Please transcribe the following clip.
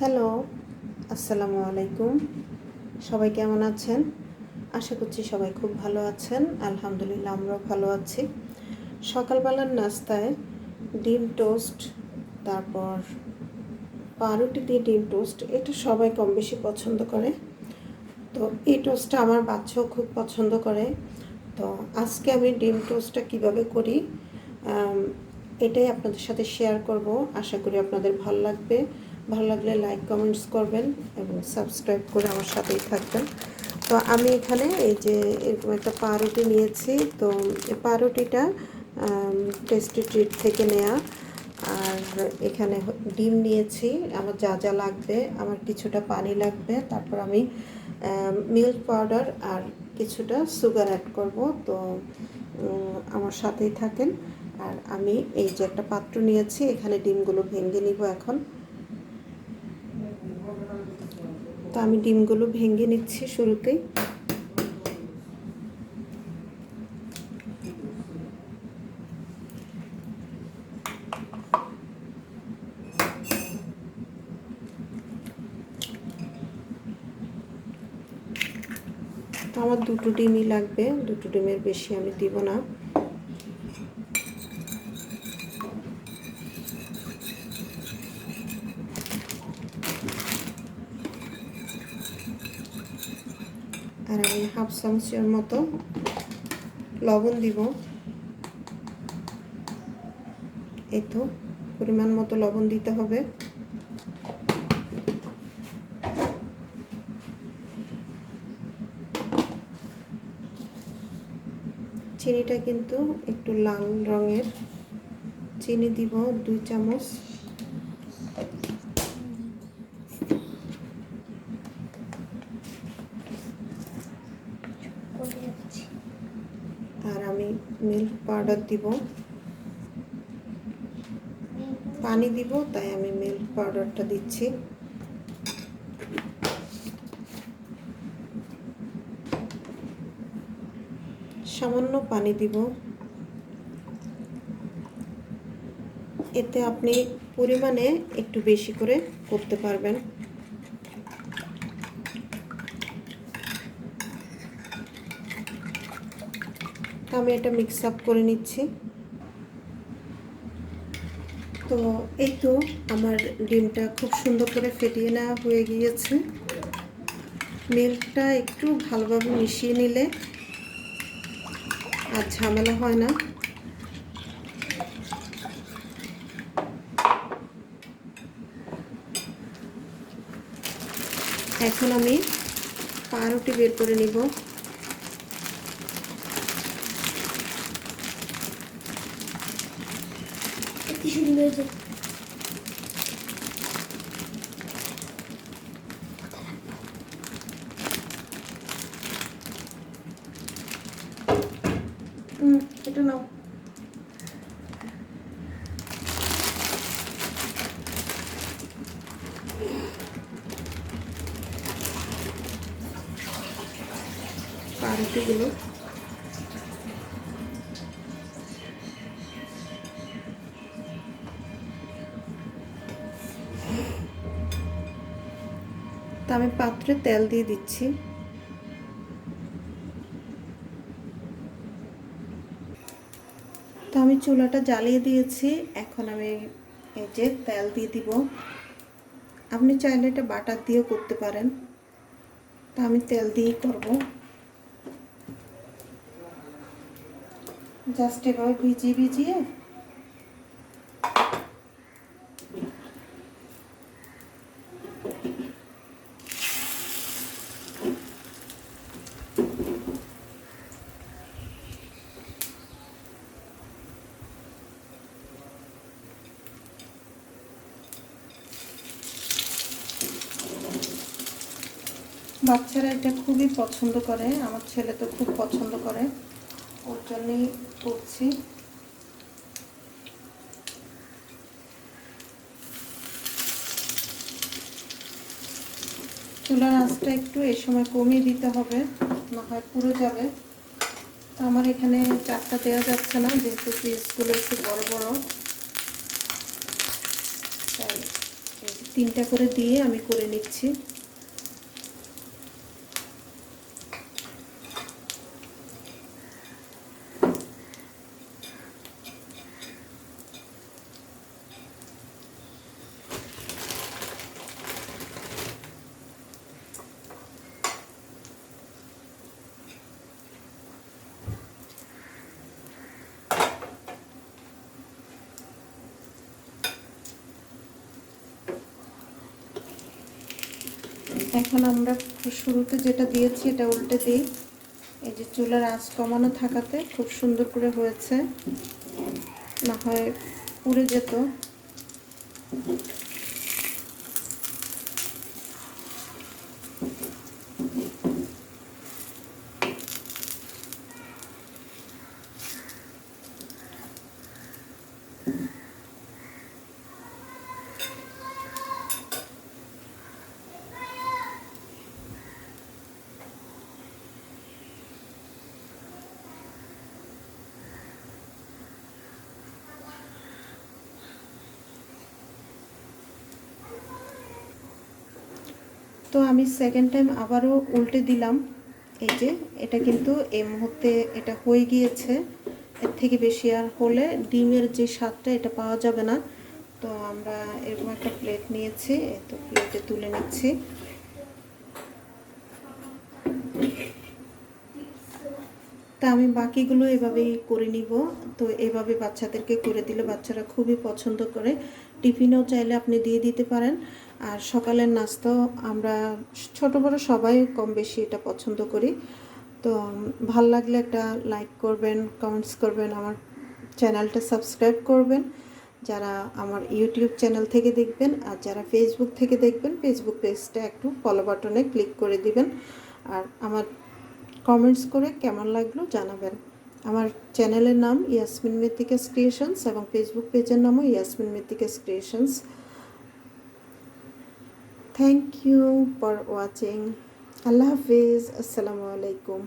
Hello, আসসালামু আলাইকুম। সবাই কেমন আছেন? আশা করছি সবাই খুব ভালো আছেন। আলহামদুলিল্লাহ, আমরাও ভালো আছি। সকালবেলার নাস্তায় ডিম টোস্ট, তারপর পাউরুটি দিয়ে ডিম টোস্ট, এটা সবাই কম বেশি পছন্দ করে। তো এই টোস্টটা আমার বাচ্চাও খুব পছন্দ করে। তো আজকে আমি ডিম টোস্টটা কীভাবে করি এটাই আপনাদের সাথে শেয়ার করব। আশা করি আপনাদের ভালো লাগবে। ভালো লাগলে লাইক কমেন্টস করবেন এবং সাবস্ক্রাইব করে আমার সাথেই থাকবেন। তো আমি এখানে এই যে এরকম একটা পাউরুটি নিয়েছি, তো পাউরুটিটা টেস্টি ট্রিট থেকে নেয়া। আর এখানে ডিম নিয়েছি, আমার যা যা লাগবে, আমার কিছুটা পানি লাগবে, তারপর আমি মিল্ক পাউডার আর কিছুটা সুগার অ্যাড করব। তো আমার সাথেই থাকেন। আর আমি এই যে একটা পাত্র নিয়েছি, এখানে ডিমগুলো ভেঙে নিব এখন। তো আমি ডিমগুলো ভেঙে নিচ্ছি শুরুতেই। তো আমার দুটো ডিমই লাগবে, দুটো ডিমের বেশি আমি দিব না। আর আমি হাফ চামচের মতো লবণ দিব। এই তো, পরিমাণ মতো লবণ দিতে হবে। চিনিটা কিন্তু একটু লাল রঙের। চিনি দিব দুই চামচ আর আমি মিল্ক পাউডার দিব। পানি দিব, তাই আমি মিল্ক পাউডারটা দিচ্ছি। সামান্য পানি দিব। এতে আপনি পরিমাণে একটু বেশি করে করতে পারবেন তো আমি এটা মিক্স আপ করে নিচ্ছি। তো এই তো আমার ডিমটা খুব সুন্দর করে ফেটিয়ে নেওয়া হয়ে গিয়েছে। মিল্কটা একটু ভালোভাবে মিশিয়ে নিলে আর ঝামেলা হয় না। এখন আমি পাউরুটি বের করে নিব। কি সুন্দর যে হুম এটা নাও আমি পাত্রে তেল দিয়ে দিচ্ছি। তো আমি চুলাটা জ্বালিয়ে দিয়েছি। এখন আমি এই যে তেল দিয়ে দিব। আপনি চাইলে এটা বাটার দিয়েও করতে পারেন। তা আমি তেল দিয়েই করব। জাস্ট এভাবে ভিজিয়ে ভিজিয়ে বাচ্চারা এটা খুবই পছন্দ করে, আমার ছেলে তো খুব পছন্দ করে। ওর জন্যই করছি। চুলার আঁচটা একটু এই সময় কমিয়ে দিতে হবে, না হয় পুরো যাবে। তো আমার এখানে চারটা দেওয়া যাচ্ছে না, যেহেতু পিসগুলো একটু বড় বড়। তাই তিনটা করে দিয়ে আমি করে নিচ্ছি। এখন আমরা শুরুতে যেটা দিয়েছি, এটা উল্টে দিই। এই যে চুলার আঁচ কমানো থাকাতে খুব সুন্দর করে হয়েছে। না হয় পুড়ে যেত। তো আমি সেকেন্ড টাইম আবারও উল্টে দিলাম। এই যে, এটা কিন্তু এই মুহূর্তে এটা হয়ে গিয়েছে। এর থেকে বেশি আর হলে ডিমের যে স্বাদটা এটা পাওয়া যাবে না। তো আমরা এরকম একটা প্লেট নিয়েছি তো প্লেটে তুলে নিচ্ছি। তা আমি বাকিগুলো এভাবেই করে নিব। তো এভাবে বাচ্চাদেরকে করে দিলে বাচ্চারা খুবই পছন্দ করে। টিফিনেও চাইলে আপনি দিয়ে দিতে পারেন। আর সকালের নাস্তাও আমরা ছোট বড় সবাই কম বেশি এটা পছন্দ করি। তো ভালো লাগলে একটা লাইক করবেন, কমেন্টস করবেন, আমার চ্যানেলটা সাবস্ক্রাইব করবেন। যারা আমার ইউটিউব চ্যানেল থেকে দেখবেন আর যারা ফেসবুক থেকে দেখবেন ফেসবুক পেজটা একটু ফলো বাটনে ক্লিক করে দিবেন। আর আমার কমেন্টস করে কেমন লাগল জানাবেন। আমার চ্যানেলের নাম ইয়াসমিন মেথিকাস ক্রিয়েশনস এবং ফেসবুক পেজের নামও Yasmin মেথিকাস creations thank you for watching আল্লাহ হাফিজ। আসসালামু আলাইকুম।